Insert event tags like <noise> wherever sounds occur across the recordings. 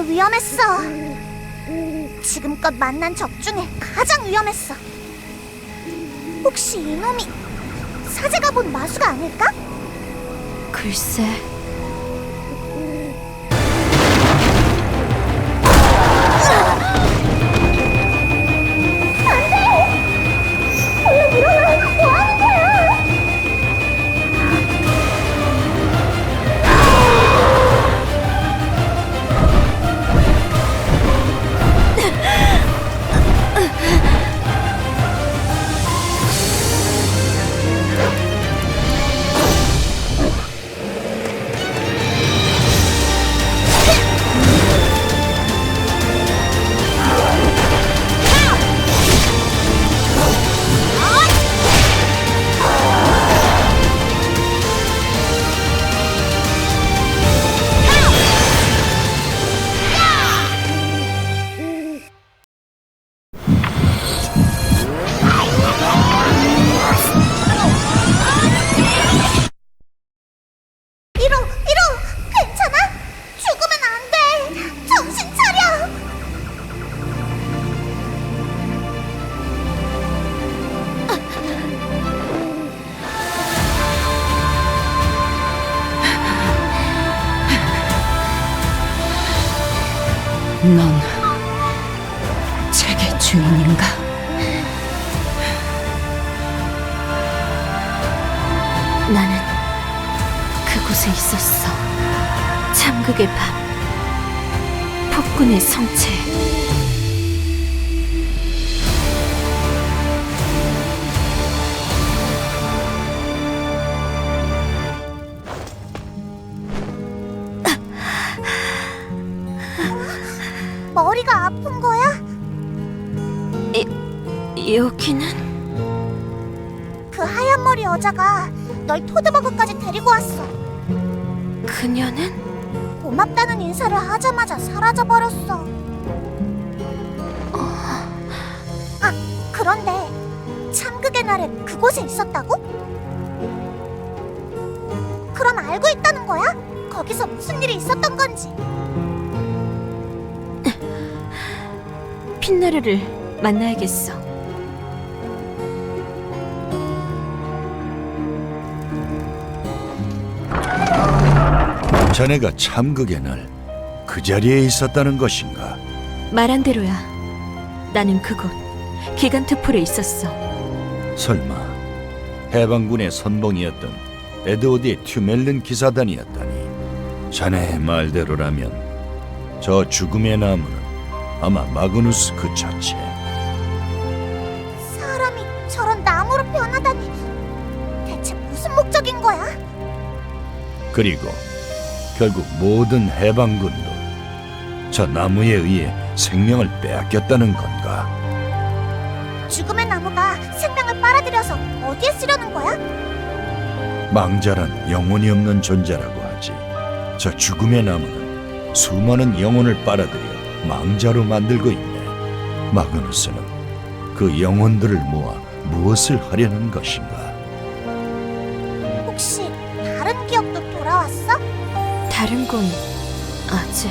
정말 위험했어. 지금껏 만난 적 중에 가장 위험했어. 혹시 이놈이 사제가 본 마수가 아닐까? 글쎄, 넌 책의 주인인가? 나는 그곳에 있었어. 참극의 밤, 폭군의 성체. 여기는 그 하얀 머리 여자가 널 토드버그까지 데리고 왔어. 그녀는 고맙다는 인사를 하자마자 사라져 버렸어. 아, 그런데 참극의 날에 그곳에 있었다고? 그럼 알고 있다는 거야? 거기서 무슨 일이 있었던 건지. 핀나르를 만나야겠어. 자네가 참극의 날그 자리에 있었다는 것인가? 말한 대로야. 나는 그곳 기간트폴에 있었어. 설마 해방군의 선봉이었던 에드워드의 튜멜른 기사단이었다니 자네의 말대로라면 저 죽음의 나무는 아마 마그누스 그 자체 사람이 저런 나무로 변하다니. 대체 무슨 목적인 거야? 그리고 결국 모든 해방군도 저 나무에 의해 생명을 빼앗겼다는 건가? 죽음의 나무가 생명을 빨아들여서 어디에 쓰려는 거야? 망자란 영혼이 없는 존재라고 하지. 저 죽음의 나무는 수많은 영혼을 빨아들여 망자로 만들고 있네. 마그누스는 그 영혼들을 모아 무엇을 하려는 것인가? 혹시 다른 건 아직.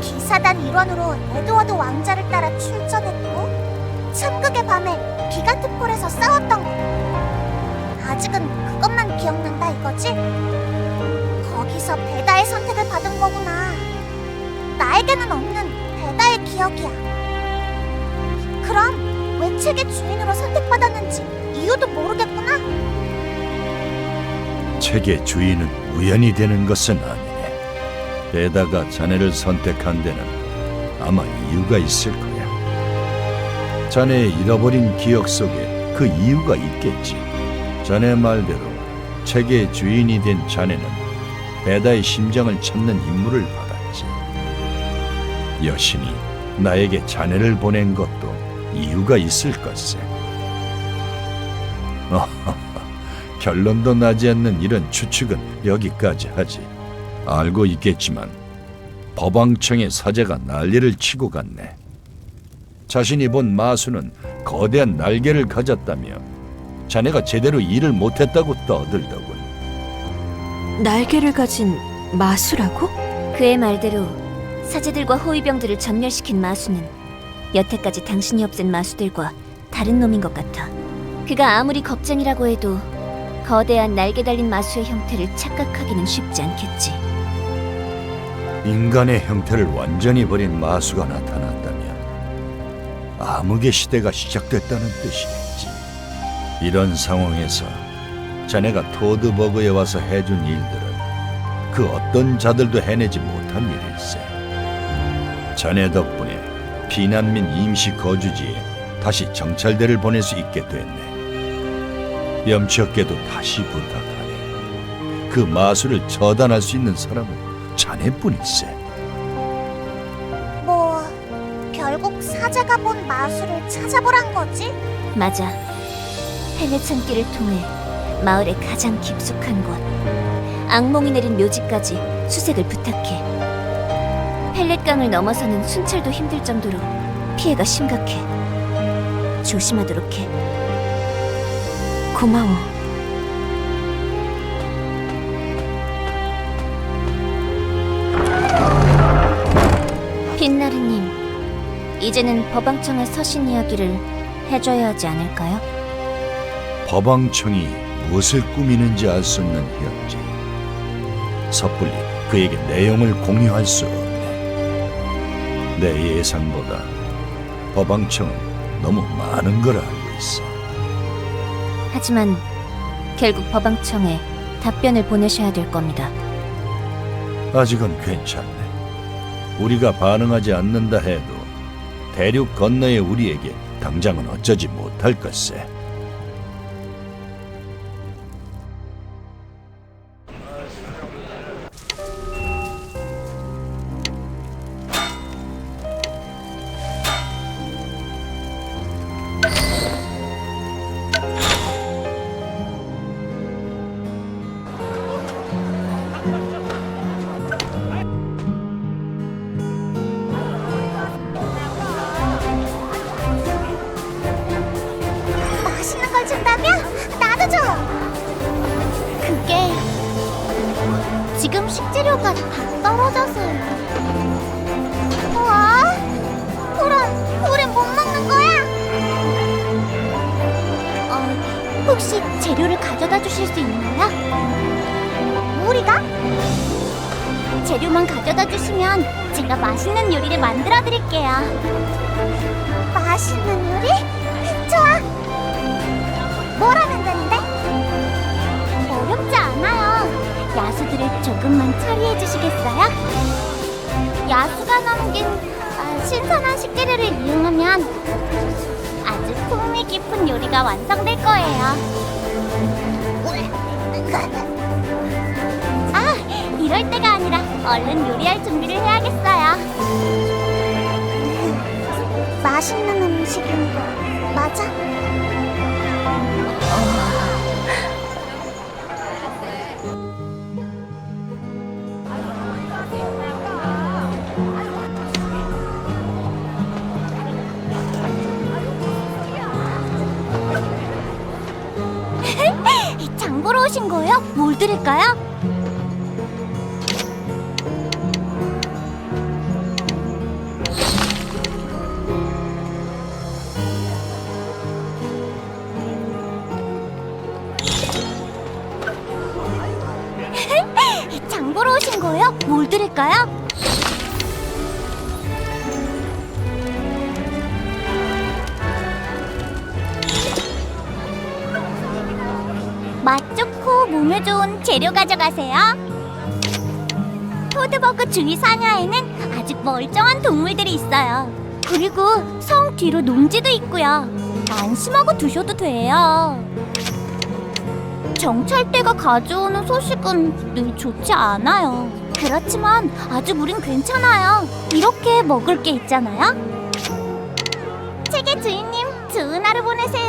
기사단 일원으로 에드워드 왕자를 따라 출전했고 참극의 밤에 기간트폴에서 싸웠던 거. 아직은 그것만 기억난다 이거지? 거기서 베다의 선택을 받은 거구나. 나에게는 없는 베다의 기억이야. 그럼 왜 책의 주인으로 선택받았는지 이유도 모르겠구나 책의 주인은 우연히 되는 것은 아니네. 게다가 자네를 선택한 데는 아마 이유가 있을 거야. 자네의 잃어버린 기억 속에 그 이유가 있겠지. 자네 말대로 책의 주인이 된 자네는 베다의 심장을 찾는 임무를 받았지. 여신이 나에게 자네를 보낸 것도 이유가 있을 것세. <laughs> 결론도 나지 않는 이런 추측은 여기까지 하지. 알고 있겠지만 법왕청의 사제가 난리를 치고 갔네. 자신이 본 마수는 거대한 날개를 가졌다며 자네가 제대로 일을 못했다고 떠들더군. 날개를 가진 마수라고? 그의 말대로 사제들과 호위병들을 전멸시킨 마수는 여태까지 당신이 없앤 마수들과 다른 놈인 것 같아. 그가 아무리 겁쟁이라고 해도 거대한 날개 달린 마수의 형태를 착각하기는 쉽지 않겠지. 인간의 형태를 완전히 버린 마수가 나타났다면 암흑의 시대가 시작됐다는 뜻이겠지. 이런 상황에서 자네가 토드버그에 와서 해준 일들은 그 어떤 자들도 해내지 못한 일일세. 자네 덕분에 피난민 임시 거주지에 다시 정찰대를 보낼 수 있게 됐네. 염치 없게도 다시 부탁하네. 그 마수를 처단할 수 있는 사람은 자네뿐일세. 뭐 결국 사제가 본 마술을 찾아보란 거지? 맞아. 헬레 참기를 통해 마을의 가장 깊숙한 곳, 악몽이 내린 묘지까지 수색을 부탁해. 펠렛강을 넘어서는 순찰도 힘들 정도로 피해가 심각해. 조심하도록 해. 고마워. 빛나르님, 이제는 법왕청의 서신 이야기를 해줘야 하지 않을까요? 법왕청이 무엇을 꾸미는지 알 수 없는 현재 섣불리 그에게 내용을 공유할 수 없네 내 예상보다 법왕청은 너무 많은 걸 알고 있어 하지만 결국 법왕청에 답변을 보내셔야 될 겁니다. 아직은 괜찮네 우리가 반응하지 않는다 해도 대륙 건너의 우리에게 당장은 어쩌지 못할 것세 주실 수 있나요? 우리가? 재료만 가져다 주시면 제가 맛있는 요리를 만들어 드릴게요. 맛있는 요리? 좋아. 뭘 하면 되는데? 어렵지 않아요. 야수들을 조금만 처리해 주시겠어요? 야수가 남긴 아, 신선한 식재료를 이용하면 아주 풍미 깊은 요리가 완성될 거예요. 아, 이럴 때가 아니라 얼른 요리할 준비를 해야겠어요. 맛있는 음식은 맞아? 장 보러 오신 거예요? 뭘 드릴까요? <laughs> 장 보러 오신 거예요? 뭘 드릴까요? 맛 좋고 몸에 좋은 재료 가져가세요. 토드버그 주위 산야에는 아직 멀쩡한 동물들이 있어요. 그리고 성 뒤로 농지도 있고요. 안심하고 두셔도 돼요. 정찰대가 가져오는 소식은 늘 좋지 않아요. 그렇지만 아직 우린 괜찮아요. 이렇게 먹을 게 있잖아요. 책의 주인님, 좋은 하루 보내세요.